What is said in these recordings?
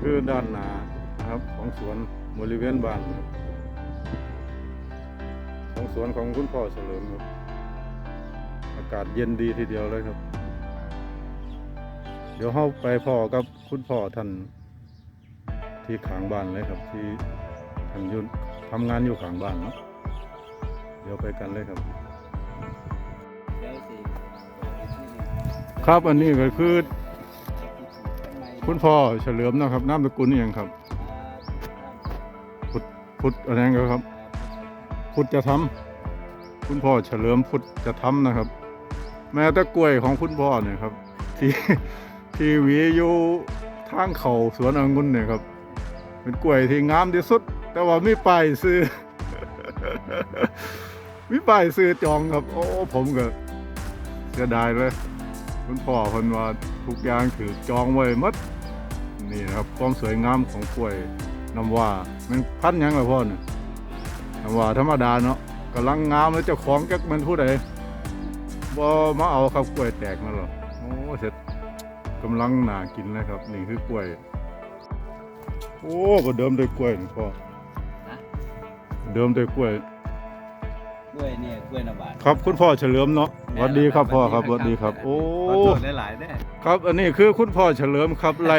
คือด้านหน้านะครับของสวนบริเวณบ้านครับของสวนของคุณพ่อเฉลิมครับอากาศเย็นดีทีเดียวเลยครับ เดี๋ยวเข้าไปพ่อกับคุณพ่อท่านที่ขางบ้านเลยครับที่ท่านยุทำงานอยู่ขางบ้านเนาะเดี๋ยวไปกันเลยครับ ครับอันนี้ก็คือ คุณพ่อเฉลิมนะครับนามสกุลนี่ยังครับ พุทธพุทธอะไรกันครับ พุทธจะทำคุณพ่อเฉลิมพุทธจะทำนะครับ แม้แต่กล้วยของคุณพ่อเนี่ยครับ ที่ที่วีอยู่ทางเขาสวนองุ่นเนี่ยครับ เป็นกล้วยที่งามที่สุด แต่ว่าไมีป้ายซื้อมีป้ายซื้อจองครับ โอ้ผมก็เสียดายเลย คุณพ่อเพิ่นว่าทุกอย่างถือจองไว้หมด นี่นะครับความสวยงามของกล้วยน้ำว่ามันพันธุ์หยังล่ะพ่อเนี่ยน้ำว่าธรรมดาเนาะกำลังงามแล้วเจ้าของจักมันผู้ใดบ่มาเอาครับกล้วยแตกนั่นหรอกโอ้เสร็จกำลังน่ากินเลยครับ นี่คือกล้วย โอ้ก็เดิมด้วยกล้วยนี่พ่อเดิมด้วยกล้วย กล้วยเนี่ยกล้วยน้ำหวานครับคุณพ่อเฉลิมเนาะสวัสดีครับพ่อครับสวัสดีครับ โอ้ขอโทษหลายๆเด้อครับ อันนี้คือคุณพ่อเฉลิมครับไล่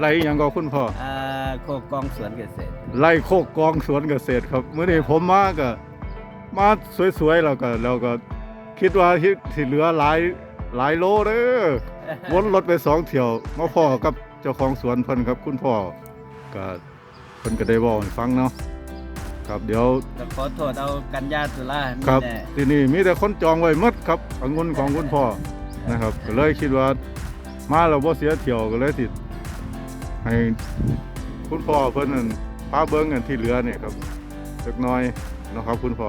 ไล่หยังก็คุณพ่ออ่าโคกองสวนเกษตร ไล่โคกกองสวนเกษตรครับเมื่อนี้ผมมาก็มาสวยๆแล้วก็แล้วก็ คิดว่าที่ที่เหลือหลายหลายโลเด้อวนรถไปสองเที่ยวมาพ่อกับเจ้าของสวนเพิ่นครับ คุณพ่อก็เพิ่นก็ได้บอกให้ฟังเนาะ ครับเดี๋ยวก็ขอโทษเอากันยาตุลาครับนี่แหละที่นี่มีแต่คนจองไว้หมดครับองุ่นของคุณพ่อนะครับก็เลยคิดว่ามาเราบ่เสียเที่ยวก็เลยติดให้คุณพ่อเพิ่นนั่นพาเบิ้งกันที่เหลือเนี่ยครับเล็กน้อยนะครับคุณพ่อ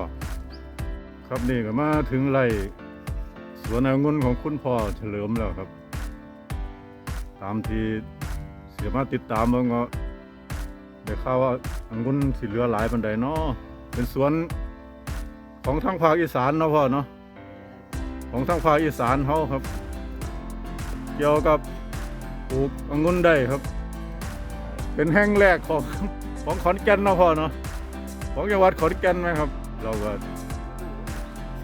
ครับนี่ก็มาถึงไร่สวนองุ่นของคุณพ่อเฉลิมแล้วครับ ตามที่เสียมาติดตามเบิ่งก็ ได้ข่าวว่าองุ่นสิเหลือหลายปานใดเนาะเป็นสวนของทางภาคอีสานเนาะพ่อเนาะของทางภาคอีสานเขาครับ เกี่ยวกับปลูกองุ่นได้ครับ เป็นแห่งแรกของของขอนแก่นเนาะพ่อเนาะของจังหวัดขอนแก่นไหมครับ เราก็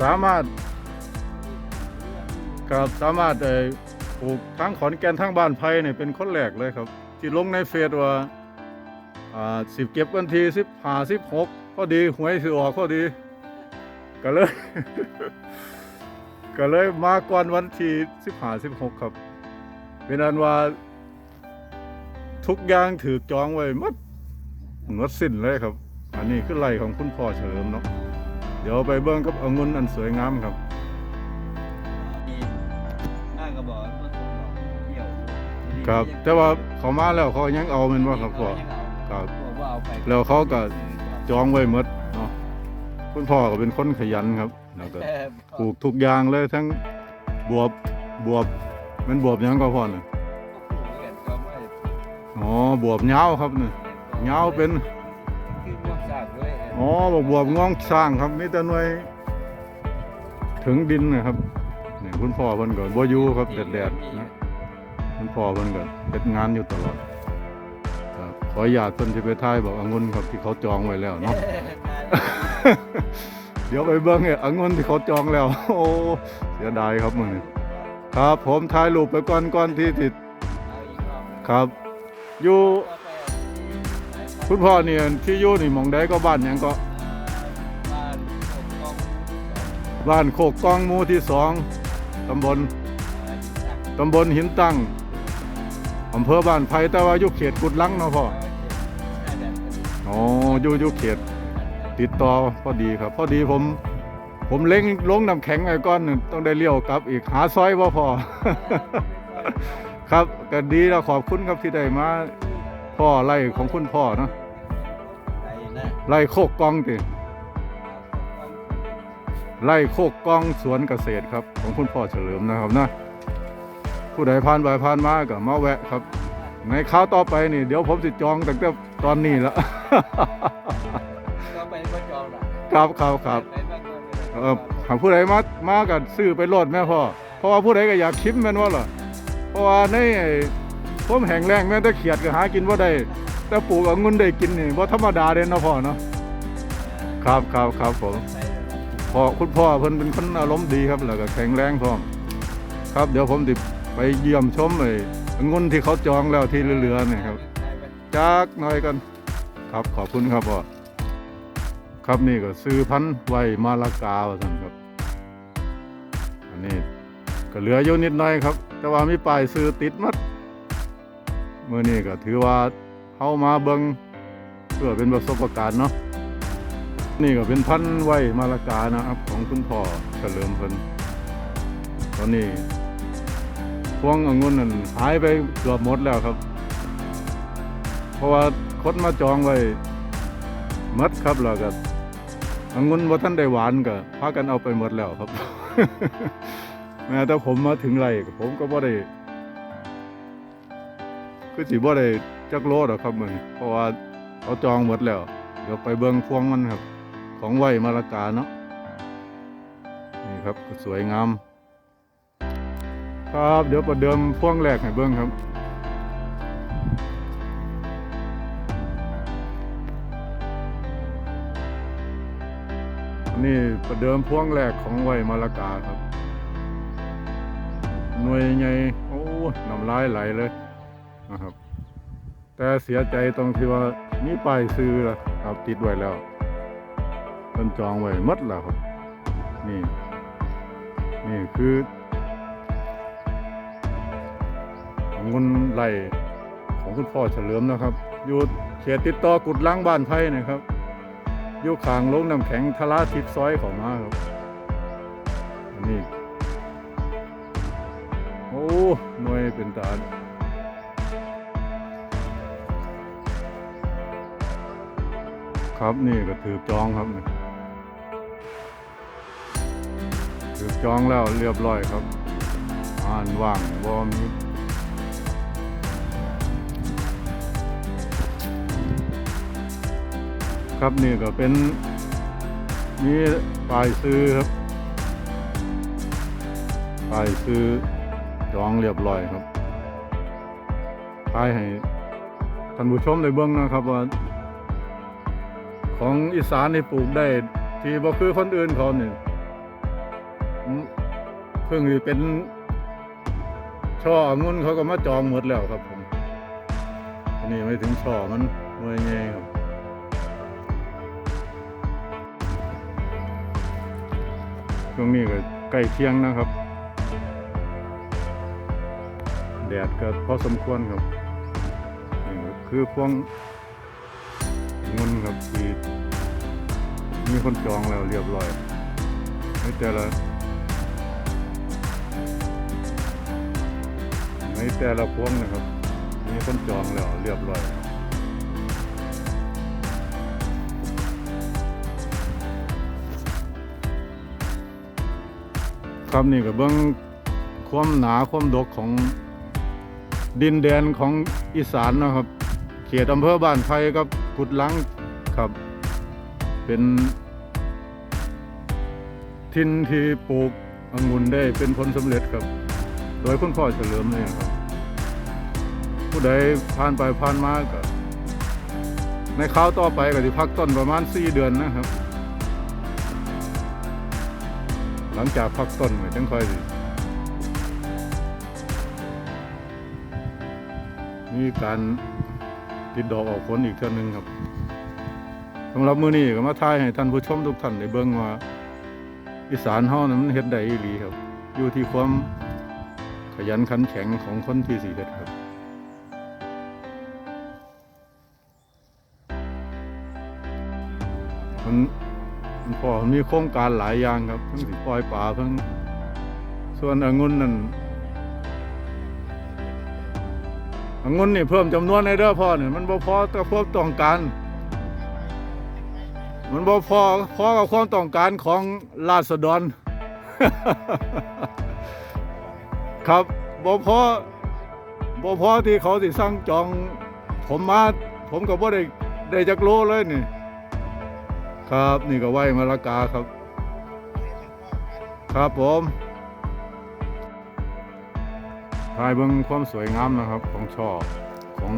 สามารถกับสามารถปลูกทั้งขอนแก่นทั้งบ้านไผ่เนี่ยเป็นคนแรกเลยครับ ที่ลงในเฟซว่า อ่าสิบเก็บวันที่สิบห้าสิบหกพอดีหวยสิออกพอดี ก็เลย ก็เลยมาก่อนวันที่สิบห้าสิบหกครับ เป็นอันว่า ทุกอย่างถือจองไว้หมดหมดสิ้นเลยครับ อันนี้คือไร่ของคุณพ่อเฉลิมเนาะเดี๋ยวไปเบิ้งกับองุ่นอันสวยงามครับมีน่ากระบอกต้นสมบอกเที่ยวครับ แต่ว่าเขามาแล้วเขายังเอาแมันว่าครับพ่อ ครับพ่อว่าเอาไปแล้วเขาก็จองไว้หมดเนาะคุณพ่อก็เป็นคนขยันครับแล้วก็เอ่อปลูกทุกอย่างเลยทั้งบวบบวบมันบวบหยังก็พ่อน่ะก็ไม่อ๋อบวบเหงาครับนี่เหงาเป็นคือพวกสากด้วยอ๋อบอกบวบงองสร้างครับมีแต่หน่วย ถึงดินนะครับนี่คุณพ่อเพิ่นก็บ่อยู่ครับแดดๆนะคุณพ่อเพิ่นก็เฮ็ดงานอยู่ตลอดครับ ขออนุญาตเพิ่นสิไปถ่ายบอกองุ่นครับที่เขาจองไว้แล้วเนาะเดี๋ยวไปเบิ่งไอ้องุ่นที่เขาจองแล้ว โอ้เสียดายครับมื้อนี้ครับ ผมถ่ายรูปไปก่อนก่อนที่ติดครับ อยู่คุณพ่อนี่ที่อยู่นี่หมองใดก็บ้านหยังก็ บ้านโคกกองหมู่ที่สองตำบลตำบลหินตั้งอำเภอบ้านไผ่แต่ว่าอยู่เขตกุดลังเนาะพ่อ อ๋ออยู่อยู่เขต ติดต่อพอดีครับ พอดีผม ผมเล็งลงน้ำแข็งไว้ก่อนหนึ่งต้องได้เลี้ยวกลับอีกหาซอยว่าพอ ครับก็ดีแล้วขอบคุณครับที่ได้มาพ่อไล่ของคุณพ่อเนาะไล่โคกกองติไล่โคกกองสวนเกษตรครับ ของคุณพ่อเฉลิมนะครับนะผู้ใดผ่านไปผ่านมาก็มาแวะครับ ในคราวต่อไปนี่เดี๋ยวผมสิจองตั้งแต่ตอนนี้ละก็ไปก็จองละครับครับครับไปบ้างก็ไม่ได้เออหากผู้ใดมามาก็ซื้อไปโหลดแม่พ่อเพราะว่าผู้ใดก็อยากชิมแม่นว่าล่ะเพราะว่าในโทผมแห้งแล้งแม้แต่เขียดก็หากินบ่ได้แต่ปลูกองุ่นได้กินนี่บ่ธรรมดาเด้เนาะพ่อเนาะครับครับครับผมใส่เลยครับพ่อคุณพ่อเพิ่นเป็นคนอารมณ์ดีครับแล้วก็แข็งแรงพร้อมครับเดี๋ยวผมสิไปเยี่ยมชมไอ้ องุ่นที่เขาจองแล้วที่เหลือๆนี่ครับจักหน่อยกันครับขอบคุณครับพ่อครับนี่ก็ซื้อพันธุ์ไว้มาลากาว่าซั่นครับ อันนี้ก็เหลืออยู่นิดหน่อยครับ แต่ว่ามีป้ายซื้อติดมัดเมื่อนี้ก็ถือว่าเข้ามาเบิงเพื่อเป็นประสบการณ์เนาะนี่ก็เป็นพันธุ์ไว้มาลากานะครับ ของคุณพ่อเฉลิมพิ่นตอนนี้ พวงองุ่นนั่นหายไปเกือบหมดแล้วครับ เพราะว่าคนมาจองไว้หมดครับแล้วก็องุ่นว่าท่านได้หวานก็พากันเอาไปหมดแล้วครับแม้แต่ผมมาถึงไรผมก็บ่ได้คือสิบ่ได้จักโลดอกครับมึงเพราะว่าเขาจองหมดแล้ว เดี๋ยวไปเบิ่งพวงมันครับ ของไหวมาลากาเนาะนี่ครับสวยงาม ครับ เดี๋ยวประเดิมพ่วงแรกให้เบิ่งครับนี่ประเดิมพ่วงแรกของไวมาลากาครับ หน่วยใหญ่โอ้น้ำลายไหลเลยนะครับ แต่เสียใจตรงที่ว่ามีป้ายซื้อละครับติดไว้แล้วเพิ่นจองไว้หมดแล้วครับ นี่ นี่คือ งเงินไหลของคุณพ่อเฉลิมนะครับ อยู่เขตติดต่อกุดล้างบ้านไผ่นะครับอยู่ขางโรงน้ำแข็งทะลาทิศซอยของมาครับนนี้โอ้หน่วยเป็นตาครับนี่ก็ถือจองครับนี่ถือจองแล้วเรียบร้อยครับอ่านว่างบ่มี ครับนี่ก็เป็นมีป้ายซื้อครับป้ายซื้อจองเรียบร้อยครับทายให้ท่านผู้ชมได้เบิ่งนะครับว่า ของอีสานที่ปลูกได้ ที่บ่คือคนอื่นเขาเนี่ยเพิ่งเป็นช่อองุ่นเขาก็มาจองหมดแล้วครับผมอันนี้ไม่ถึงช่อมันเมื่อยไงครับ ช่วงนี้ก็ใกล้เที่ยงนะครับ แดดก็พอสมควรครับนี่คือพวงเงินครับที่มีคนจองแล้วเรียบร้อยในแต่ละในแต่ละพวงนะครับ มีคนจองแล้วเรียบร้อย ครับนี่ก็เบิ่งความหนาความดกของดินแดนของอีสานนะครับ เขตอำเภอบ้านไผ่กับกุดลังครับ เป็นทินที่ปลูกองุ่นได้เป็นผลสำเร็จครับ โดยคุณพ่อเฉลิมเนี่ยครับ ผู้ใดผ่านไปผ่านมาก็ในคราวต่อไปก็จะพักต้นประมาณสี่เดือนนะครับ ลังจากพักต้นก็จังค่อยสิมีการติดดอกออกผลอีกเท่านึงครับสำหรับมื้อนี้ก็มาทายให้ท่านผู้ชมทุกท่านได้เบิ่งว่าอีสานเฮานั้นมันเฮ็ดได้อีหลีครับ อยู่ที่ความขยันขันแข็งของคนที่สิเฮ็ดครับมัน มันพอมีโครงการหลายอย่างครับทั้งสิปล่อยปลาเพิ่งส่วนองุ่นนั่นองุ่นนี่เพิ่มจำนวนในเด้อพ่อเนี่ยมันบ่พอกับความต้องการมันบ่พอพอกับความต้องการของราษฎร ครับบ่พอบ่พอที่เขาสิสั่งจอง ผมมาผมก็บ่ได้ได้จักโลเลยนี่ ครับนี่ก็ไหวมาละกาครับ ครับผมถ่ายเบิ่งความสวยงามนะครับของช่อของ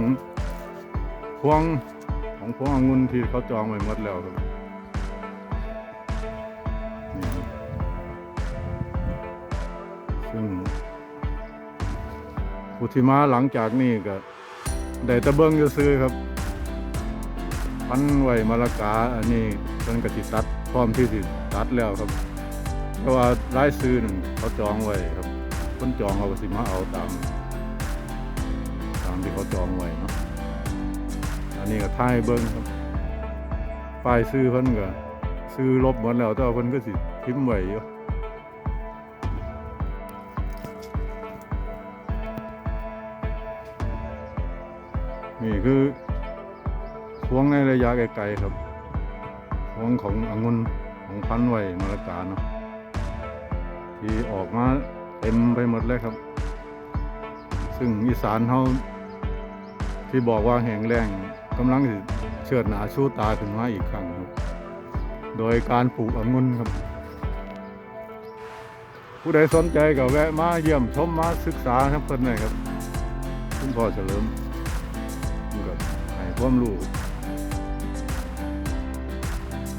พวงของพวงองุ่นที่เขาจองไว้หมดแล้วครับนี่ครับซึ่งผู้ที่มาหลังจากนี้ก็ได้ตะเบิ่งซื้อครับ พันไว้มะละกาอันนี้ เพิ่นก็สิตัดพร้อมที่สิตัดแล้วครับ เพราะว่ารายซื้อนั่นเขาจองไว้ครับคนจองเขาก็สิมาเอาตามตามที่เขาจองไว้เนาะอันนี้ก็ท้ายเบิ้งครับป้ายซื้อเพิ่นก็ซื้อลบหมดแล้วแต่ว่าเพิ่นก็สิพิมพ์ไว้อยู่นี่คือพวงในระยะไกลๆครับ พวงขององุ่นของพันไว้มะละกาเนาะที่ออกมาเต็มไปหมดเลยครับ ซึ่งอีสานเขาที่บอกว่าแห้งแล้งกำลังเชิดหนาชู้ตาขึ้นมาอีกครั้งครับโดยการปลูกองุ่นครับ ผู้ใดสนใจก็แวะมาเยี่ยมชมมาศึกษาครับเพิ่นหน่อยครับคุณพ่อเฉลิมกับให้ความรู้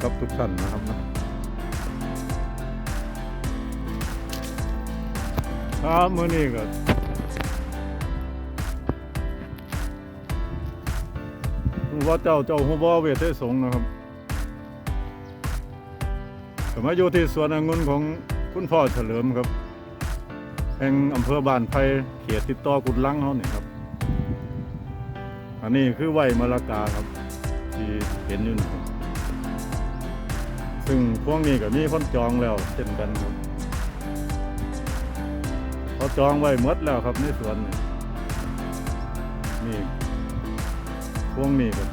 กับทุกท่านนะครับครับมื้อนี้ก็ว่าเจ้าเจ้าฮู้บ่เวทได้สงนะครับก็มาอยู่ที่สวนองุ่นของคุณพ่อเฉลิมครับ แห่งอำเภอบ้านไผ่เขตติดต่อกุดลังเฮานี่ครับ อันนี้คือไหวมะละกาครับ ที่เห็นอยู่นะครับ ซึ่งพวกนี้ก็มีคนจองแล้วเช่นกันครับเขาจองไว้หมดแล้วครับในสวนนี่นี่พวกนี้ก็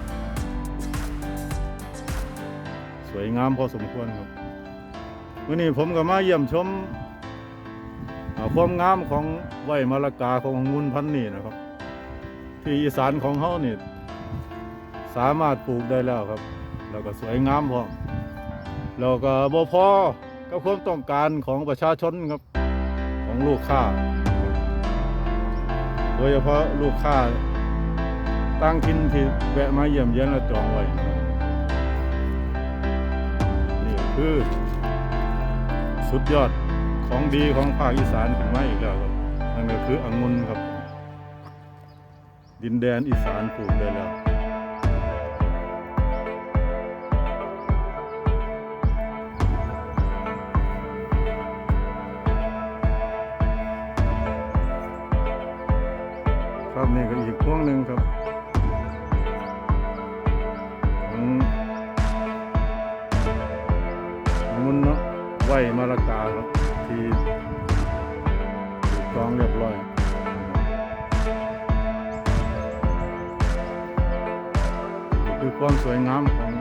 สวยงามพอสมควรครับวันนี้ผมก็มาเยี่ยมชมความงามของไหวมะละกาของงุนพันนี้นะครับ ที่อีสานของเขานี่สามารถปลูกได้แล้วครับ แล้วก็สวยงามพอ แล้วก็บ่พอกับความต้องการของประชาชนครับของลูกค้า โดยเฉพาะลูกค้าตั้งถิ่นที่แวะมาเยี่ยมเยียนและจองไว้นี่คือสุดยอดของดีของภาคอีสานขึ้นมาอีกแล้วครับนั่นก็คือองุ่นครับ ดินแดนอีสานปลูกได้แล้ว คือความสวยงามของ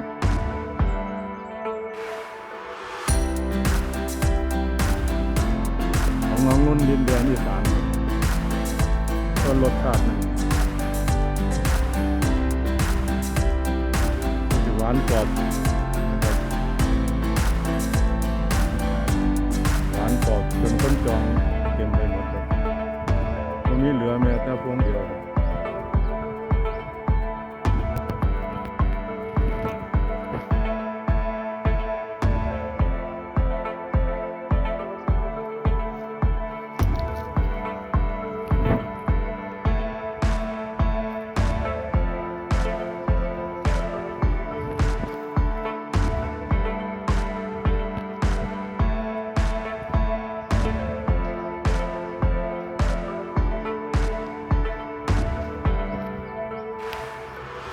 ของงุ่นดินแดนอีสานครับก็รสชาติหนึ่งหวานกรอบนะครับหวานกรอบจนต้นจองเต็มไปหมดครับตรงนี้เหลือแม้แต่พวงเดียว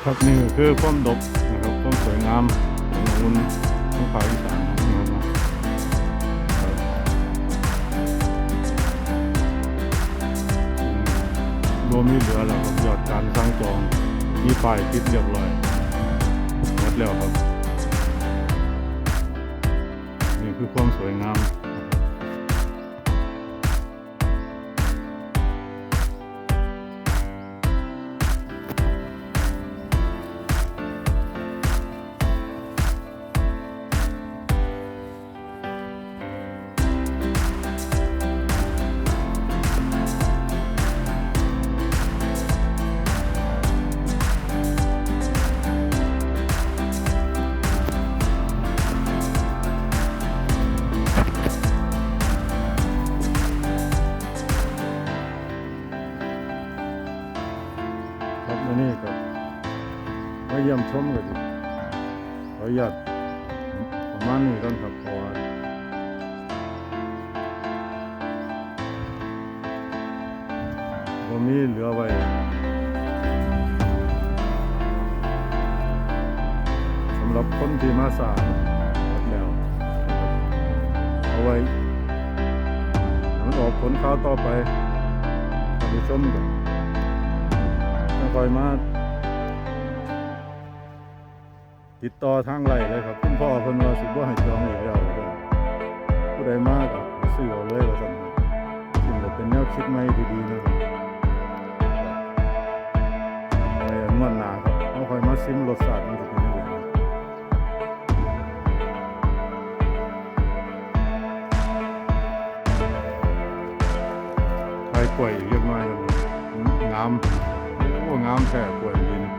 ครับนี่คือความดกนะครับความสวยงามของอุ่นของภาคอีสานนะครับรวมมีเหลือแล้วครับยอดการสร้างจองมีป้ายติดเรียบร้อยหมดแล้วครับ นี่คือความสวยงาม บ่มีเหลือไว้สำหรับคนที่มาสร้างแล้วเอาไว้ห้มันออกผลข้าวต่อไปท่านผู้ชมกันต้องคอยมาติดต่อทางไลน์เลยครับคุณพ่อเพิ่นว่าสิบ่ให้จองอีกแล้วเพิ่นผู้ใดมาก็ซื้อเอาเลยว่าซั่นครับซึ่งก็เป็นแนวคิดใหม่ที่ดีนะครับ เราค่อยมาชิมรสชาติมันสิเป็นจังไดไข่กล้วยเรียบร้อยแล้วงามโอ้งามแท้กล้วยดีนะ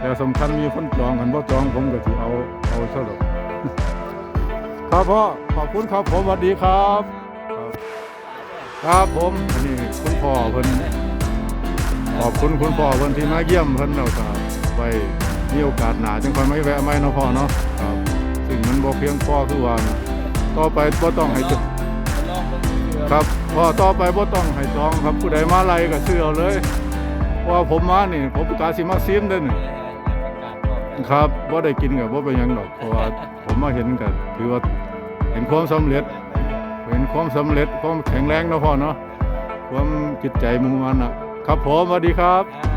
แต่สำคัญมีคนจองกันบ่จองผมก็สิเอาเอาซะดอกครับพ่อขอบคุณครับผมสวัสดีครับ ครับผมอันนี้คุณพ่อเพิ่นขอบคุณคุณพ่อเพิ่นที่มาเยี่ยมเพิ่นแล้วครับ ไว้มีโอกาสหนาจังค่อยมาแวะใหม่นะพ่อเนาะครับซึ่งมันบ่เพียงพอคือว่านต่อไปบ่ต้องให้จลองเบิ่งเพื่อครับพอต่อไปบ่ต้องให้จองครับผู้ใดมาไล่ก็ซื้อเอาเลยเพราะว่าผมมานี่ผมกาสิมาซิมเด้นี่ครับบ่ได้กินก็บ่เป็นยังดอกเพราะว่าผมมาเห็นก็ถือว่าเห็นความสำเร็จ เห็นความสำเร็จความแข็งแรงนะพ่อเนาะความจิตใจมุ่งมั่นน่ะ ครับผมสวัสดีครับ